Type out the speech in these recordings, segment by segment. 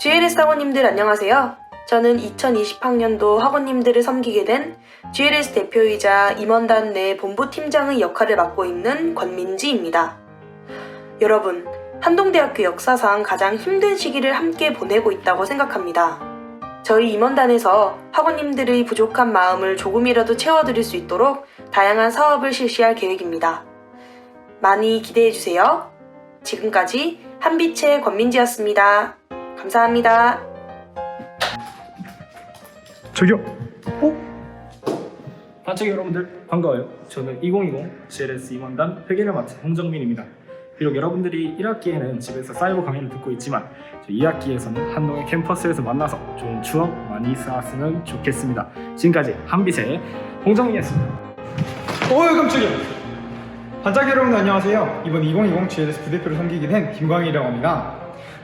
GLS 학원님들 안녕하세요. 저는 2020학년도 학원님들을 섬기게 된 GLS 대표이자 임원단 내 본부 팀장의 역할을 맡고 있는 권민지입니다. 여러분, 한동대학교 역사상 가장 힘든 시기를 함께 보내고 있다고 생각합니다. 저희 임원단에서 학원님들의 부족한 마음을 조금이라도 채워드릴 수 있도록 다양한 사업을 실시할 계획입니다. 많이 기대해주세요. 지금까지 한빛의 권민지였습니다. 감사합니다. 저기요. 어? 반짝이 여러분들 반가워요. 저는 2020 CLS 임원단 회계를 맡은 홍정민입니다. 비록 여러분들이 1학기에는 집에서 사이버 강의를 듣고 있지만 2학기에서는 한동의 캠퍼스에서 만나서 좋은 추억 많이 쌓았으면 좋겠습니다. 지금까지 한빛의 홍정민이었습니다. 어이 깜짝이야 반짝이 여러분 안녕하세요 이번 2020 GLS 부대표를 섬기게 된 김광일이라고 합니다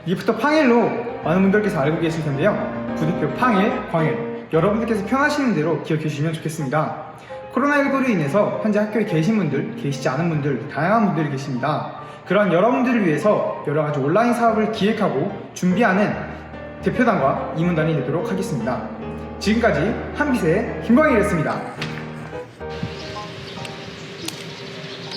이부터 팡일로 많은 분들께서 알고 계실 텐데요. 부대표 팡일, 광일. 여러분들께서 편하시는 대로 기억해 주시면 좋겠습니다. 코로나19로 인해서 현재 학교에 계신 분들, 계시지 않은 분들, 다양한 분들이 계십니다. 그런 여러분들을 위해서 여러 가지 온라인 사업을 기획하고 준비하는 대표단과 임원단이 되도록 하겠습니다. 지금까지 한빛의 김광일이었습니다.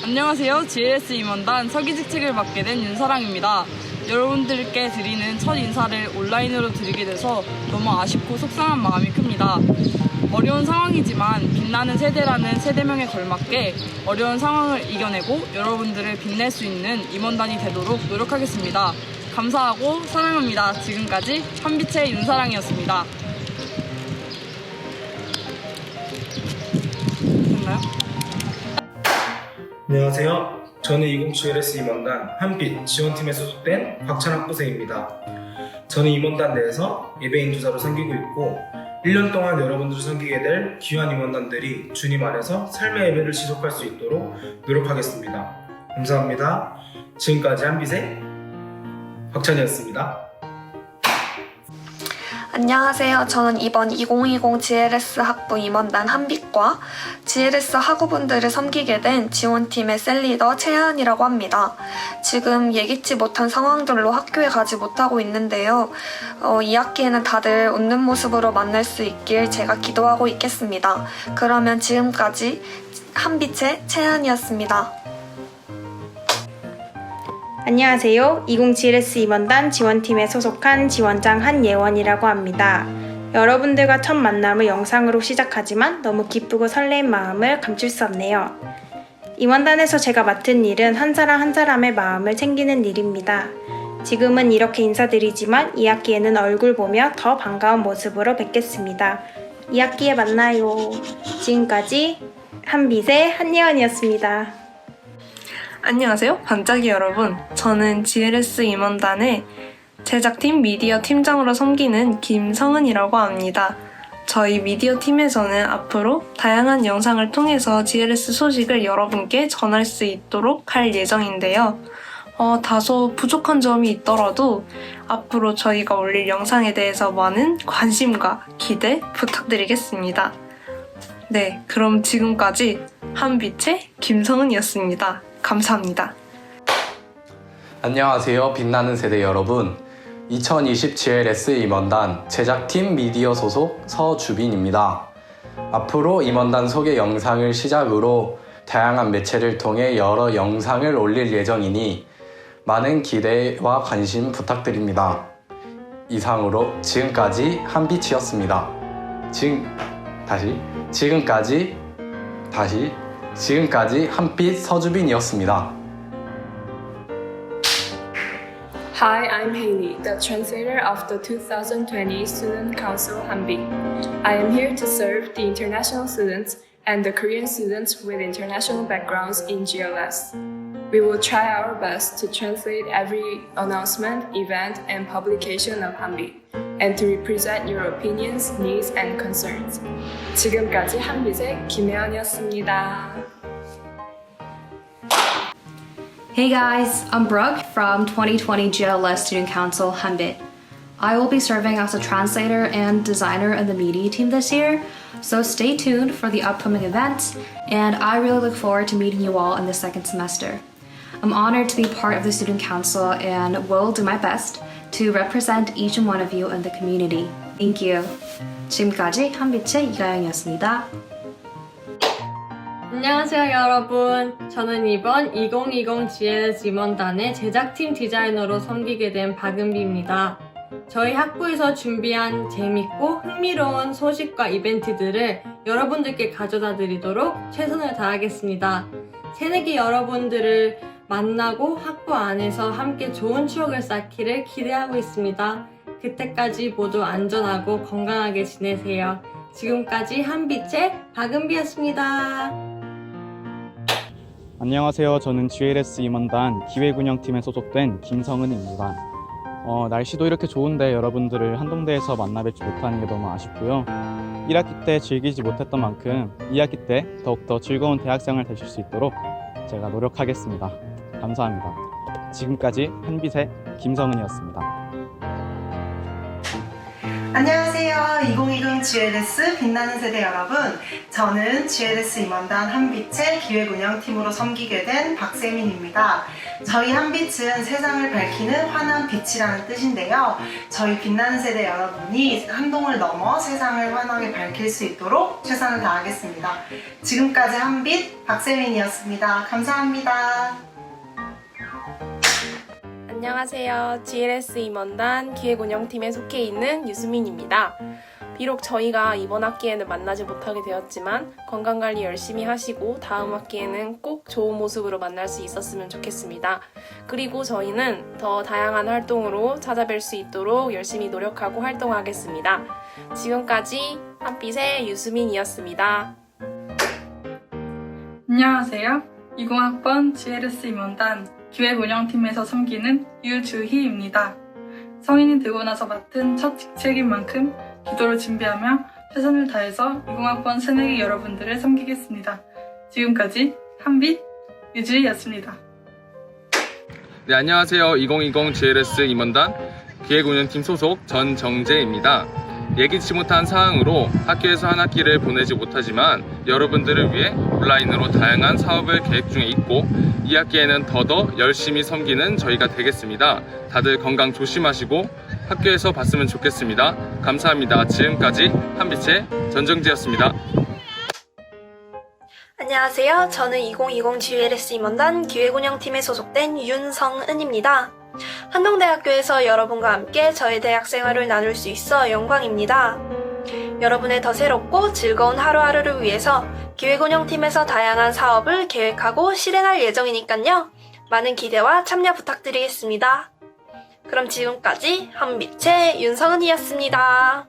안녕하세요. GLS 임원단 서기직책을 맡게 된 윤사랑입니다. 여러분들께 드리는 첫 인사를 온라인으로 드리게 돼서 너무 아쉽고 속상한 마음이 큽니다. 어려운 상황이지만 빛나는 세대라는 세대명에 걸맞게 어려운 상황을 이겨내고 여러분들을 빛낼 수 있는 임원단이 되도록 노력하겠습니다. 감사하고 사랑합니다. 지금까지 한빛의 윤사랑이었습니다. 됐나요? 안녕하세요. 저는 20GLS 임원단 한빛 지원팀에 소속된 곽찬학 부생입니다. 저는 임원단 내에서 예배인 주사로 섬기고 있고 1년 동안 여러분들을 섬기게 될 귀한 임원단들이 주님 안에서 삶의 예배를 지속할 수 있도록 노력하겠습니다. 감사합니다. 지금까지 한빛의 곽찬이었습니다. 안녕하세요. 저는 이번 2020 GLS 학부 임원단 한빛과 GLS 학우분들을 섬기게 된 지원팀의 셀리더 최하은이라고 합니다. 지금 예기치 못한 상황들로 학교에 가지 못하고 있는데요. 어, 2학기에는 다들 웃는 모습으로 만날 수 있길 제가 기도하고 있겠습니다. 그러면 지금까지 한빛의 최하은이었습니다. 안녕하세요. 20GLS 임원단 지원팀에 소속한 지원장 한예원이라고 합니다. 여러분들과 첫 만남을 영상으로 시작하지만 너무 기쁘고 설레인 마음을 감출 수 없네요. 임원단에서 제가 맡은 일은 한 사람 한 사람의 마음을 챙기는 일입니다. 지금은 이렇게 인사드리지만 2학기에는 얼굴 보며 더 반가운 모습으로 뵙겠습니다. 2학기에 만나요. 지금까지 한빛의 한예원이었습니다. 안녕하세요. 반짝이 여러분. 저는 GLS 임원단의 제작팀 미디어 팀장으로 섬기는 김성은이라고 합니다. 저희 미디어 팀에서는 앞으로 다양한 영상을 통해서 GLS 소식을 여러분께 전할 수 있도록 할 예정인데요. 어, 다소 부족한 점이 있더라도 앞으로 저희가 올릴 영상에 대해서 많은 관심과 기대 부탁드리겠습니다. 네, 그럼 지금까지 한빛의 김성은이었습니다. 감사합니다. 안녕하세요. 빛나는 세대 여러분. 2020 GLS 임원단 제작팀 미디어 소속 서주빈입니다. 앞으로 임원단 소개 영상을 시작으로 다양한 매체를 통해 여러 영상을 올릴 예정이니 많은 기대와 관심 부탁드립니다. 이상으로 지금까지 한빛이었습니다. 지금 다시 지금까지 다시 지금까지 한빛 서주빈이었습니다. Hi, I'm Haley, the translator of the 2020 Student Council Hanbi. I am here to serve the international students and the Korean students with international backgrounds in GLS. We will try our best to translate every announcement, event, and publication of Hanbi, and to represent your opinions, needs, and concerns. 지금까지 한빛의 김혜연이었습니다. Hey guys, I'm Brooke from 2020 GLS Student Council Hanbit. I will be serving as a translator and designer in the media team this year, so stay tuned for the upcoming events, and I really look forward to meeting you all in the second semester. I'm honored to be part of the Student Council and will do my best to represent each one of you in the community. Thank you. 지금까지 한빛의 이가영이었습니다. 안녕하세요 여러분 저는 이번 2020 GLS 임원단의 제작팀 디자이너로 섬기게 된 박은비입니다 저희 학부에서 준비한 재밌고 흥미로운 소식과 이벤트들을 여러분들께 가져다 드리도록 최선을 다하겠습니다 새내기 여러분들을 만나고 학부 안에서 함께 좋은 추억을 쌓기를 기대하고 있습니다 그때까지 모두 안전하고 건강하게 지내세요 지금까지 한빛의 박은비였습니다. 안녕하세요. 저는 GLS 임원단 기획운영팀에 소속된 김성은입니다. 어, 날씨도 이렇게 좋은데 여러분들을 한동대에서 만나 뵙지 못하는 게 너무 아쉽고요. 1학기 때 즐기지 못했던 만큼 2학기 때 더욱더 즐거운 대학생활 되실 수 있도록 제가 노력하겠습니다. 감사합니다. 지금까지 한빛의 김성은이었습니다. 안녕하세요. 2020 GLS 빛나는 세대 여러분. 저는 GLS 임원단 한빛의 기획운영팀으로 섬기게 된 박세민입니다. 저희 한빛은 세상을 밝히는 환한 빛이라는 뜻인데요. 저희 빛나는 세대 여러분이 한동을 넘어 세상을 환하게 밝힐 수 있도록 최선을 다하겠습니다. 지금까지 한빛 박세민이었습니다. 감사합니다. 안녕하세요. GLS 임원단 기획운영팀에 속해 있는 유수민입니다. 비록 저희가 이번 학기에는 만나지 못하게 되었지만 건강관리 열심히 하시고 다음 학기에는 꼭 좋은 모습으로 만날 수 있었으면 좋겠습니다. 그리고 저희는 더 다양한 활동으로 찾아뵐 수 있도록 열심히 노력하고 활동하겠습니다. 지금까지 한빛의 유수민이었습니다. 안녕하세요. 20학번 GLS 임원단 기획운영팀에서 섬기는 유주희입니다. 성인이 되고 나서 맡은 첫 직책인 만큼 기도를 준비하며 최선을 다해서 20학번 새내기 여러분들을 섬기겠습니다. 지금까지 한빛 유주희였습니다. 네, 안녕하세요. 2020 GLS 임원단 기획운영팀 소속 전정재입니다. 예기치 못한 사항으로 학교에서 한 학기를 보내지 못하지만 여러분들을 위해 온라인으로 다양한 사업을 계획 중에 있고 이 학기에는 더더 열심히 섬기는 저희가 되겠습니다. 다들 건강 조심하시고 학교에서 봤으면 좋겠습니다. 감사합니다. 지금까지 한빛의 전정재였습니다. 안녕하세요. 저는 2020 GLS 임원단 기획운영팀에 소속된 윤성은입니다. 한동대학교에서 여러분과 함께 저의 대학 생활을 나눌 수 있어 영광입니다. 여러분의 더 새롭고 즐거운 하루하루를 위해서 기획운영팀에서 다양한 사업을 계획하고 실행할 예정이니까요. 많은 기대와 참여 부탁드리겠습니다. 그럼 지금까지 한빛의 윤성은이었습니다.